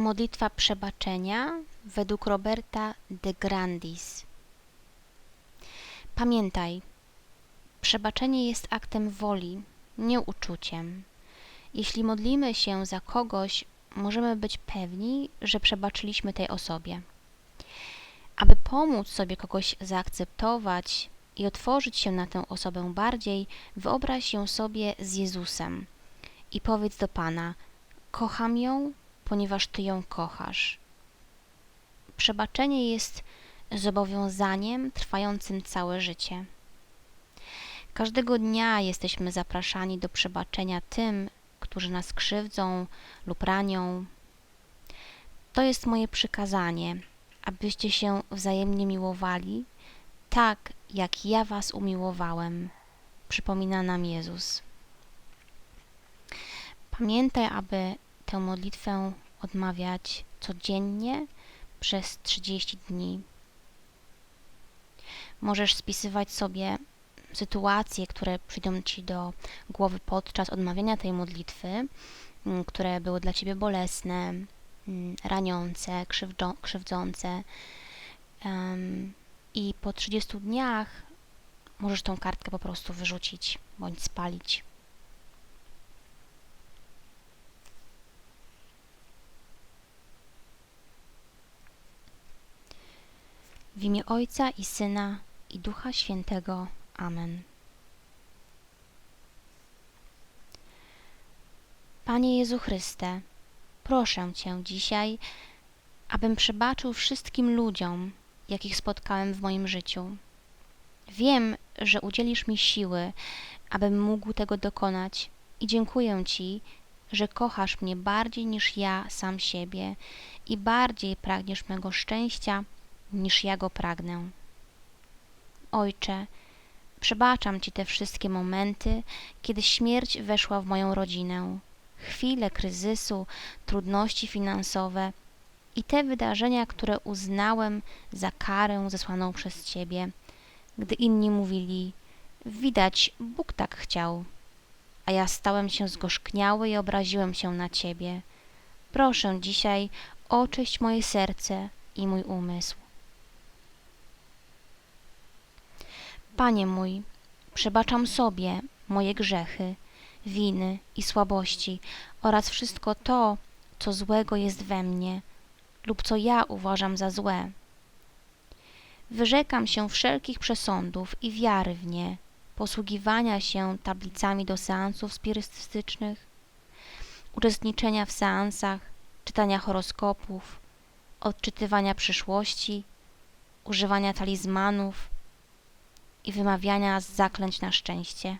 Modlitwa przebaczenia według Roberta de Grandis. Pamiętaj, przebaczenie jest aktem woli, nie uczuciem. Jeśli modlimy się za kogoś, możemy być pewni, że przebaczyliśmy tej osobie. Aby pomóc sobie kogoś zaakceptować i otworzyć się na tę osobę bardziej, wyobraź ją sobie z Jezusem i powiedz do Pana: Kocham ją, ponieważ Ty ją kochasz. Przebaczenie jest zobowiązaniem trwającym całe życie. Każdego dnia jesteśmy zapraszani do przebaczenia tym, którzy nas krzywdzą lub ranią. To jest moje przykazanie, abyście się wzajemnie miłowali, tak jak ja was umiłowałem, przypomina nam Jezus. Pamiętaj, aby tę modlitwę odmawiać codziennie przez 30 dni. Możesz spisywać sobie sytuacje, które przyjdą Ci do głowy podczas odmawiania tej modlitwy, mm, które były dla Ciebie bolesne, mm, raniące, krzywdzące. I po 30 dniach możesz tą kartkę po prostu wyrzucić bądź spalić. W imię Ojca i Syna i Ducha Świętego. Amen. Panie Jezu Chryste, proszę Cię dzisiaj, abym przebaczył wszystkim ludziom, jakich spotkałem w moim życiu. Wiem, że udzielisz mi siły, abym mógł tego dokonać i dziękuję Ci, że kochasz mnie bardziej niż ja sam siebie i bardziej pragniesz mego szczęścia niż ja go pragnę. Ojcze, przebaczam Ci te wszystkie momenty, kiedy śmierć weszła w moją rodzinę, chwile kryzysu, trudności finansowe i te wydarzenia, które uznałem za karę zesłaną przez Ciebie, gdy inni mówili, widać, Bóg tak chciał, a ja stałem się zgorzkniały i obraziłem się na Ciebie. Proszę dzisiaj oczyść moje serce i mój umysł. Panie mój, przebaczam sobie moje grzechy, winy i słabości oraz wszystko to, co złego jest we mnie lub co ja uważam za złe. Wyrzekam się wszelkich przesądów i wiary w nie, posługiwania się tablicami do seansów spirytystycznych, uczestniczenia w seansach, czytania horoskopów, odczytywania przyszłości, używania talizmanów, i wymawiania zaklęć na szczęście.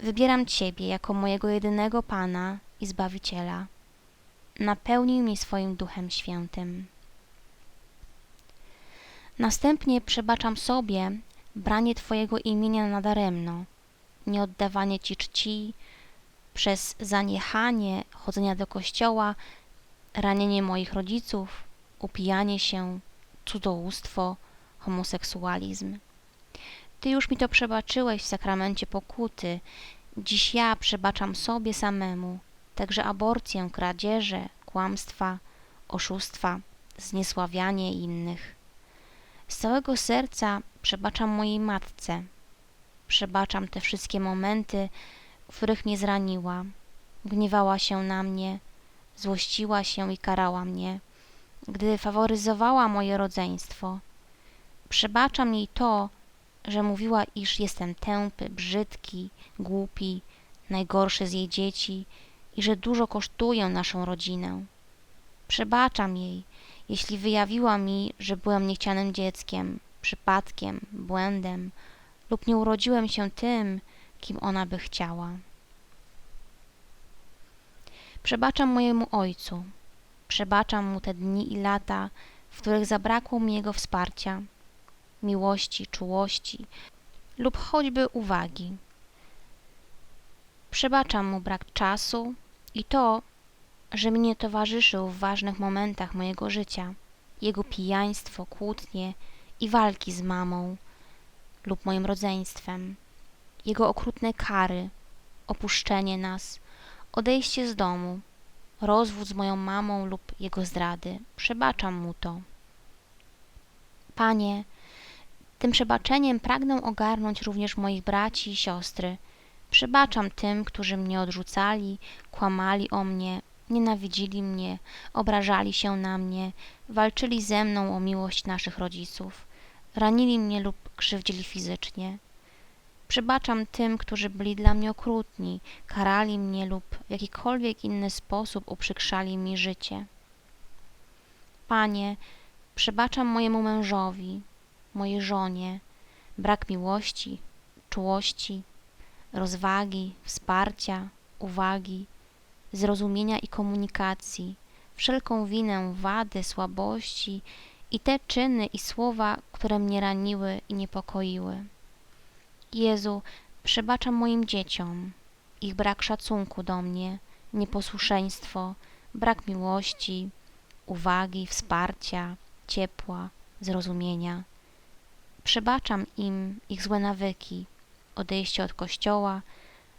Wybieram Ciebie jako mojego jedynego Pana i Zbawiciela. Napełnij mnie swoim Duchem Świętym. Następnie przebaczam sobie branie Twojego imienia nadaremno, nieoddawanie Ci czci, przez zaniechanie chodzenia do kościoła, ranienie moich rodziców, upijanie się, cudzołóstwo, homoseksualizm. Ty już mi to przebaczyłeś w sakramencie pokuty. Dziś ja przebaczam sobie samemu, także aborcję, kradzieże, kłamstwa, oszustwa, zniesławianie innych. Z całego serca przebaczam mojej matce. Przebaczam te wszystkie momenty, w których mnie zraniła, gniewała się na mnie, złościła się i karała mnie, gdy faworyzowała moje rodzeństwo. Przebaczam jej to, że mówiła, iż jestem tępy, brzydki, głupi, najgorszy z jej dzieci i że dużo kosztuję naszą rodzinę. Przebaczam jej, jeśli wyjawiła mi, że byłem niechcianym dzieckiem, przypadkiem, błędem lub nie urodziłem się tym, kim ona by chciała. Przebaczam mojemu ojcu, przebaczam mu te dni i lata, w których zabrakło mi jego wsparcia, miłości, czułości lub choćby uwagi. Przebaczam mu brak czasu i to, że mi nie towarzyszył w ważnych momentach mojego życia, jego pijaństwo, kłótnie i walki z mamą lub moim rodzeństwem, jego okrutne kary, opuszczenie nas, odejście z domu, rozwód z moją mamą lub jego zdrady. Przebaczam mu to. Panie, tym przebaczeniem pragnę ogarnąć również moich braci i siostry. Przebaczam tym, którzy mnie odrzucali, kłamali o mnie, nienawidzili mnie, obrażali się na mnie, walczyli ze mną o miłość naszych rodziców, ranili mnie lub krzywdzili fizycznie. Przebaczam tym, którzy byli dla mnie okrutni, karali mnie lub w jakikolwiek inny sposób uprzykrzali mi życie. Panie, przebaczam mojemu mężowi, mojej żonie, brak miłości, czułości, rozwagi, wsparcia, uwagi, zrozumienia i komunikacji, wszelką winę, wady, słabości i te czyny i słowa, które mnie raniły i niepokoiły. Jezu, przebaczam moim dzieciom ich brak szacunku do mnie, nieposłuszeństwo, brak miłości, uwagi, wsparcia, ciepła, zrozumienia. Przebaczam im ich złe nawyki, odejście od kościoła,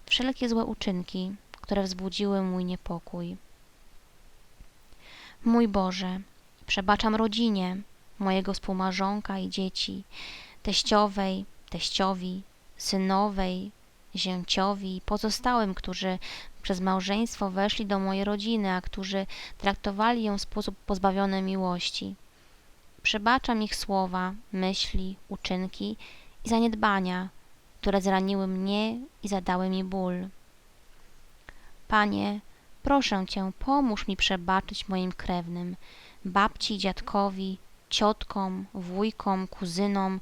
wszelkie złe uczynki, które wzbudziły mój niepokój. Mój Boże, przebaczam rodzinie, mojego współmarzonka i dzieci, teściowej, teściowi, synowej, zięciowi i pozostałym, którzy przez małżeństwo weszli do mojej rodziny, a którzy traktowali ją w sposób pozbawiony miłości. Przebaczam ich słowa, myśli, uczynki i zaniedbania, które zraniły mnie i zadały mi ból. Panie, proszę Cię, pomóż mi przebaczyć moim krewnym, babci, dziadkowi, ciotkom, wujkom, kuzynom,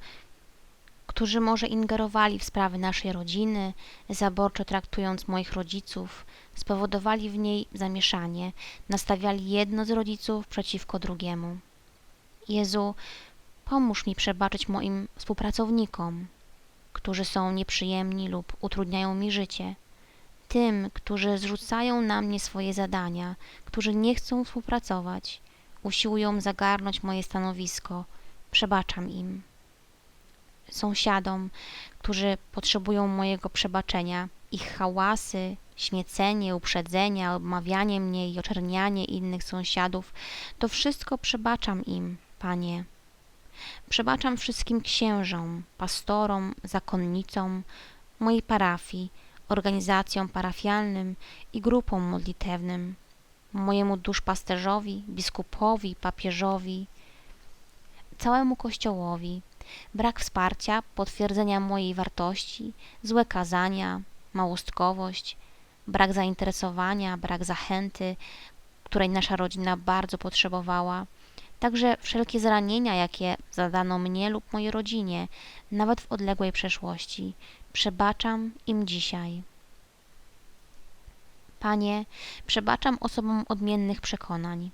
którzy może ingerowali w sprawy naszej rodziny, zaborczo traktując moich rodziców, spowodowali w niej zamieszanie, nastawiali jedno z rodziców przeciwko drugiemu. Jezu, pomóż mi przebaczyć moim współpracownikom, którzy są nieprzyjemni lub utrudniają mi życie, tym, którzy zrzucają na mnie swoje zadania, którzy nie chcą współpracować, usiłują zagarnąć moje stanowisko, przebaczam im. Sąsiadom, którzy potrzebują mojego przebaczenia, ich hałasy, śmiecenie, uprzedzenia, obmawianie mnie i oczernianie innych sąsiadów, to wszystko przebaczam im, Panie. Przebaczam wszystkim księżom, pastorom, zakonnicom mojej parafii, organizacjom parafialnym i grupom modlitewnym, mojemu duszpasterzowi, biskupowi, papieżowi, całemu Kościołowi, brak wsparcia, potwierdzenia mojej wartości, złe kazania, małostkowość, brak zainteresowania, brak zachęty, której nasza rodzina bardzo potrzebowała, także wszelkie zranienia, jakie zadano mnie lub mojej rodzinie, nawet w odległej przeszłości. Przebaczam im dzisiaj. Panie, przebaczam osobom odmiennych przekonań,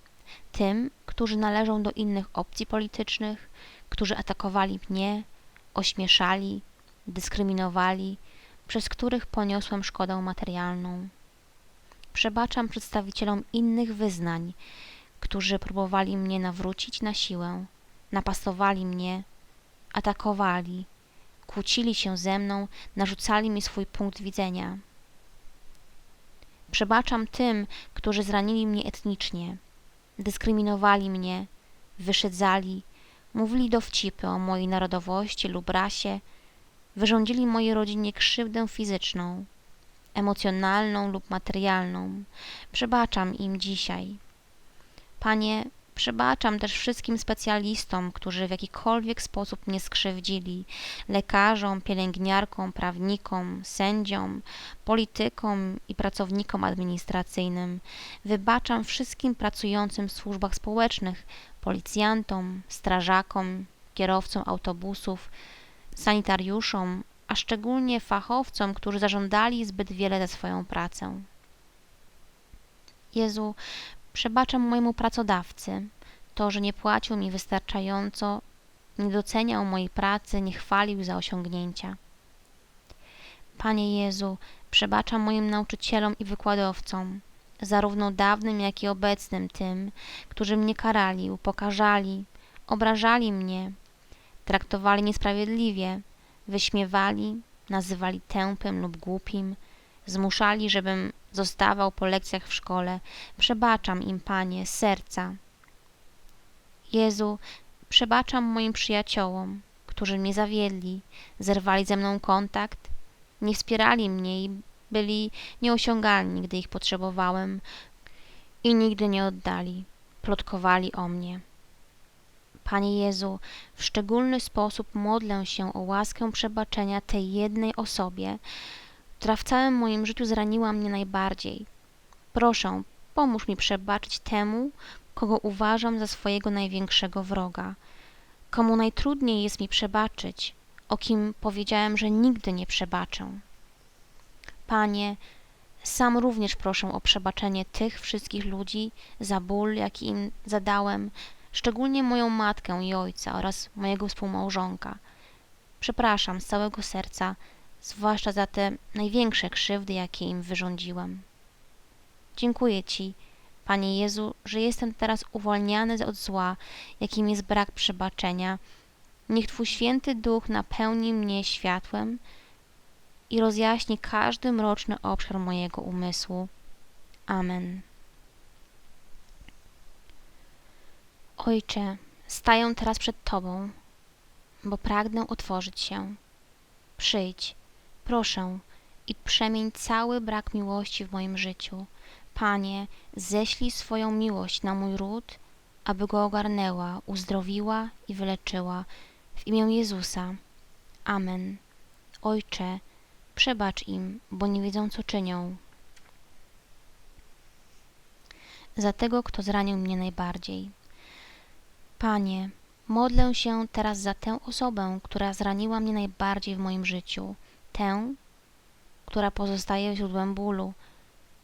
tym, którzy należą do innych opcji politycznych, którzy atakowali mnie, ośmieszali, dyskryminowali, przez których poniosłem szkodę materialną. Przebaczam przedstawicielom innych wyznań, którzy próbowali mnie nawrócić na siłę, napastowali mnie, atakowali, kłócili się ze mną, narzucali mi swój punkt widzenia. Przebaczam tym, którzy zranili mnie etnicznie, dyskryminowali mnie, wyszydzali, mówili dowcipy o mojej narodowości lub rasie, wyrządzili mojej rodzinie krzywdę fizyczną, emocjonalną lub materialną. Przebaczam im dzisiaj. Panie, Przebaczam też wszystkim specjalistom, którzy w jakikolwiek sposób mnie skrzywdzili, lekarzom, pielęgniarkom, prawnikom, sędziom, politykom i pracownikom administracyjnym. Wybaczam wszystkim pracującym w służbach społecznych, policjantom, strażakom, kierowcom autobusów, sanitariuszom, a szczególnie fachowcom, którzy zażądali zbyt wiele za swoją pracę. Jezu, Przebaczam mojemu pracodawcy to, że nie płacił mi wystarczająco, nie doceniał mojej pracy, nie chwalił za osiągnięcia. Panie Jezu, przebaczam moim nauczycielom i wykładowcom, zarówno dawnym, jak i obecnym tym, którzy mnie karali, upokarzali, obrażali mnie, traktowali niesprawiedliwie, wyśmiewali, nazywali tępym lub głupim, zmuszali, żebym zostawał po lekcjach w szkole. Przebaczam im, Panie, serca. Jezu, przebaczam moim przyjaciołom, którzy mnie zawiedli, zerwali ze mną kontakt, nie wspierali mnie i byli nieosiągalni, gdy ich potrzebowałem i nigdy nie oddali, plotkowali o mnie. Panie Jezu, w szczególny sposób modlę się o łaskę przebaczenia tej jednej osobie, która w całym moim życiu zraniła mnie najbardziej. Proszę, pomóż mi przebaczyć temu, kogo uważam za swojego największego wroga, komu najtrudniej jest mi przebaczyć, o kim powiedziałem, że nigdy nie przebaczę. Panie, sam również proszę o przebaczenie tych wszystkich ludzi za ból, jaki im zadałem, szczególnie moją matkę i ojca oraz mojego współmałżonka. Przepraszam z całego serca, zwłaszcza za te największe krzywdy, jakie im wyrządziłem. Dziękuję Ci, Panie Jezu, że jestem teraz uwolniany od zła, jakim jest brak przebaczenia. Niech Twój święty duch napełni mnie światłem i rozjaśni każdy mroczny obszar mojego umysłu. Amen. Ojcze, staję teraz przed Tobą, bo pragnę otworzyć się. Przyjdź, proszę, i przemień cały brak miłości w moim życiu. Panie, ześlij swoją miłość na mój ród, aby go ogarnęła, uzdrowiła i wyleczyła. W imię Jezusa. Amen. Ojcze, przebacz im, bo nie wiedzą, co czynią. Za tego, kto zranił mnie najbardziej. Panie, modlę się teraz za tę osobę, która zraniła mnie najbardziej w moim życiu, tę, która pozostaje źródłem bólu.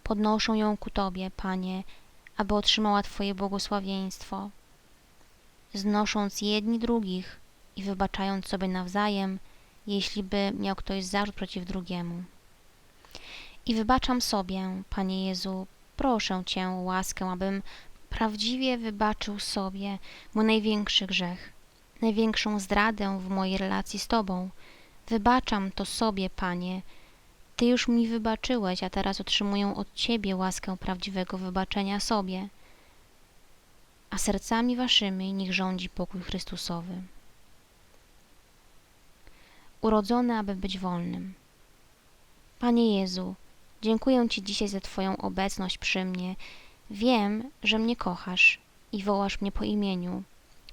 Podnoszę ją ku Tobie, Panie, aby otrzymała Twoje błogosławieństwo. Znosząc jedni drugich i wybaczając sobie nawzajem, jeśli by miał ktoś zarzut przeciw drugiemu. I wybaczam sobie, Panie Jezu, proszę Cię łaskę, abym prawdziwie wybaczył sobie mój największy grzech, największą zdradę w mojej relacji z Tobą. Wybaczam to sobie, Panie. Ty już mi wybaczyłeś, a teraz otrzymuję od Ciebie łaskę prawdziwego wybaczenia sobie. A sercami Waszymi niech rządzi pokój Chrystusowy. Urodzony, aby być wolnym. Panie Jezu, dziękuję Ci dzisiaj za Twoją obecność przy mnie Wiem, że mnie kochasz i wołasz mnie po imieniu.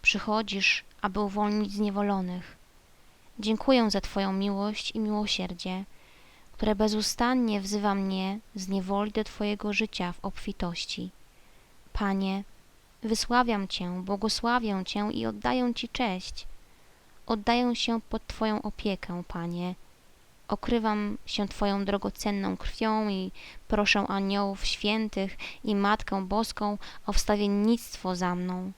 Przychodzisz, aby uwolnić zniewolonych. Dziękuję za Twoją miłość i miłosierdzie, które bezustannie wzywa mnie z niewoli do Twojego życia w obfitości. Panie, wysławiam Cię, błogosławię Cię i oddaję Ci cześć. Oddaję się pod Twoją opiekę, Panie, Okrywam się Twoją drogocenną krwią i proszę aniołów świętych i Matkę Boską o wstawiennictwo za mną.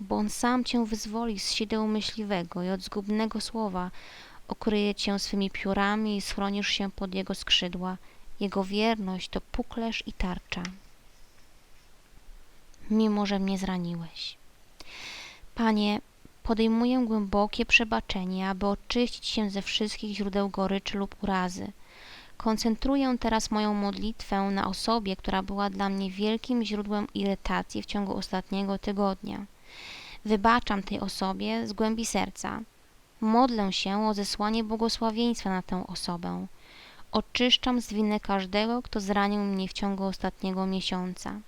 Bo On sam Cię wyzwoli z sideł myśliwego i od zgubnego słowa, okryje Cię swymi piórami i schronisz się pod Jego skrzydła. Jego wierność to puklerz i tarcza. Mimo, że mnie zraniłeś. Panie, Podejmuję głębokie przebaczenie, aby oczyścić się ze wszystkich źródeł goryczy lub urazy. Koncentruję teraz moją modlitwę na osobie, która była dla mnie wielkim źródłem irytacji w ciągu ostatniego tygodnia. Wybaczam tej osobie z głębi serca. Modlę się o zesłanie błogosławieństwa na tę osobę. Oczyszczam z winy każdego, kto zranił mnie w ciągu ostatniego miesiąca.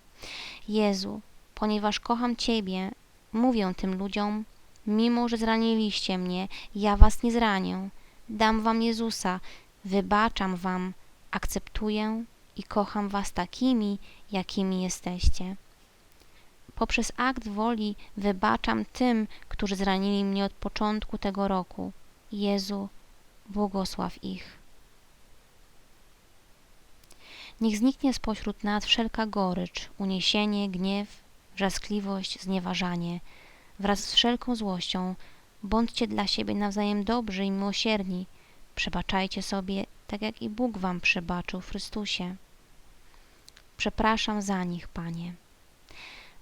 Jezu, ponieważ kocham Ciebie, mówię tym ludziom, Mimo, że zraniliście mnie, ja was nie zranię. Dam wam Jezusa, wybaczam wam, akceptuję i kocham was takimi, jakimi jesteście. Poprzez akt woli wybaczam tym, którzy zranili mnie od początku tego roku. Jezu, błogosław ich. Niech zniknie spośród nas wszelka gorycz, uniesienie, gniew, wrzaskliwość, znieważanie – wraz z wszelką złością, bądźcie dla siebie nawzajem dobrzy i miłosierni. Przebaczajcie sobie, tak jak i Bóg wam przebaczył w Chrystusie. Przepraszam za nich, Panie.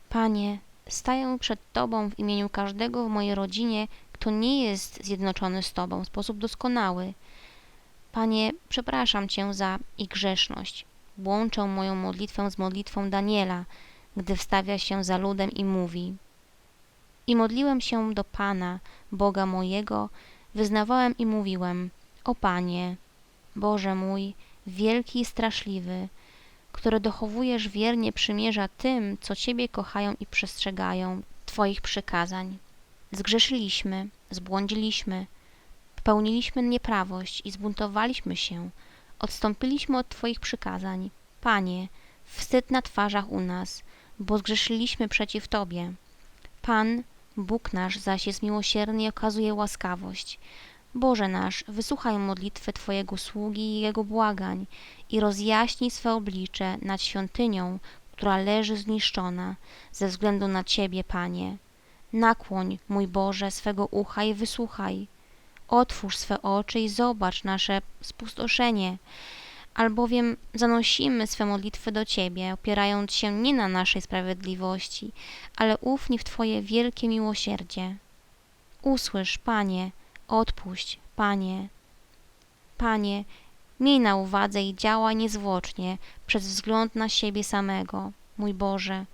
Panie, staję przed Tobą w imieniu każdego w mojej rodzinie, kto nie jest zjednoczony z Tobą w sposób doskonały. Panie, przepraszam Cię za ich grzeszność. Łączę moją modlitwę z modlitwą Daniela, gdy wstawia się za ludem i mówi: I modliłem się do Pana, Boga mojego, wyznawałem i mówiłem: O Panie, Boże mój, wielki i straszliwy, który dochowujesz wiernie przymierza tym, co Ciebie kochają i przestrzegają Twoich przykazań. Zgrzeszyliśmy, zbłądziliśmy, popełniliśmy nieprawość i zbuntowaliśmy się, odstąpiliśmy od Twoich przykazań. Panie, wstyd na twarzach u nas, bo zgrzeszyliśmy przeciw Tobie. Pan, Bóg nasz zaś jest miłosierny i okazuje łaskawość. Boże nasz, wysłuchaj modlitwy Twojego sługi i jego błagań i rozjaśnij swe oblicze nad świątynią, która leży zniszczona, ze względu na Ciebie, Panie. Nakłoń, mój Boże, swego ucha i wysłuchaj. Otwórz swe oczy i zobacz nasze spustoszenie, albowiem zanosimy swe modlitwy do Ciebie, opierając się nie na naszej sprawiedliwości, ale ufni w Twoje wielkie miłosierdzie. Usłysz, Panie, odpuść, Panie. Panie, miej na uwadze i działaj niezwłocznie przez wzgląd na siebie samego, mój Boże,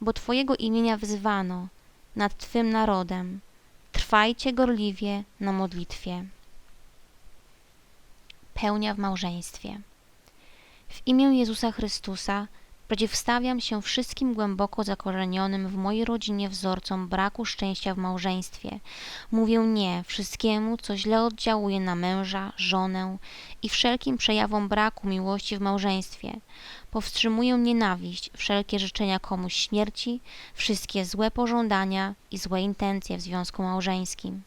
bo Twojego imienia wzywano nad Twym narodem. Trwajcie gorliwie na modlitwie. Pełnia w małżeństwie. W imię Jezusa Chrystusa przeciwstawiam się wszystkim głęboko zakorzenionym w mojej rodzinie wzorcom braku szczęścia w małżeństwie. Mówię nie wszystkiemu, co źle oddziałuje na męża, żonę i wszelkim przejawom braku miłości w małżeństwie. Powstrzymuję nienawiść, wszelkie życzenia komuś śmierci, wszystkie złe pożądania i złe intencje w związku małżeńskim.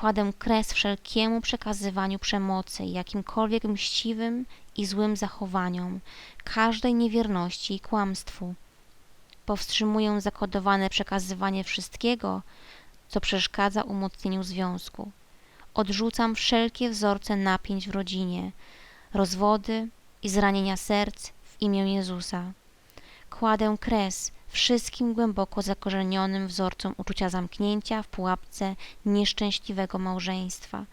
Kładę kres wszelkiemu przekazywaniu przemocy jakimkolwiek mściwym i złym zachowaniom, każdej niewierności i kłamstwu. Powstrzymuję zakodowane przekazywanie wszystkiego, co przeszkadza umocnieniu związku. Odrzucam wszelkie wzorce napięć w rodzinie, rozwody i zranienia serc w imię Jezusa. Kładę kres wszystkim głęboko zakorzenionym wzorcom uczucia zamknięcia w pułapce nieszczęśliwego małżeństwa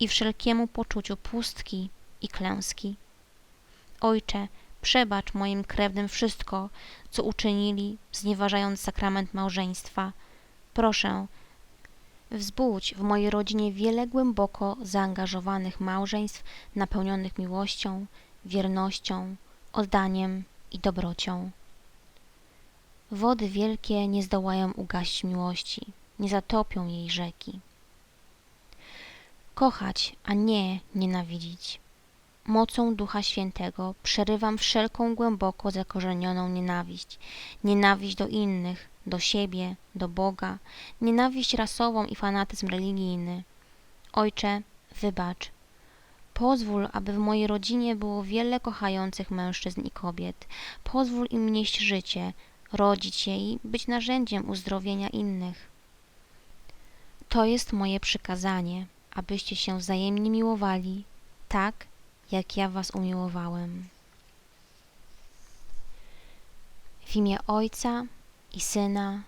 i wszelkiemu poczuciu pustki i klęski. Ojcze, przebacz moim krewnym wszystko, co uczynili, znieważając sakrament małżeństwa. Proszę, wzbudź w mojej rodzinie wiele głęboko zaangażowanych małżeństw napełnionych miłością, wiernością, oddaniem i dobrocią. Wody wielkie nie zdołają ugasić miłości, nie zatopią jej rzeki. Kochać, a nie nienawidzić. Mocą Ducha Świętego przerywam wszelką głęboko zakorzenioną nienawiść, nienawiść do innych, do siebie, do Boga, nienawiść rasową i fanatyzm religijny. Ojcze, wybacz. Pozwól, aby w mojej rodzinie było wiele kochających mężczyzn i kobiet. Pozwól im nieść życie, rodzić się i być narzędziem uzdrowienia innych. To jest moje przykazanie, abyście się wzajemnie miłowali, tak jak ja was umiłowałem. W imię Ojca i Syna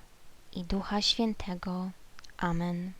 i Ducha Świętego. Amen.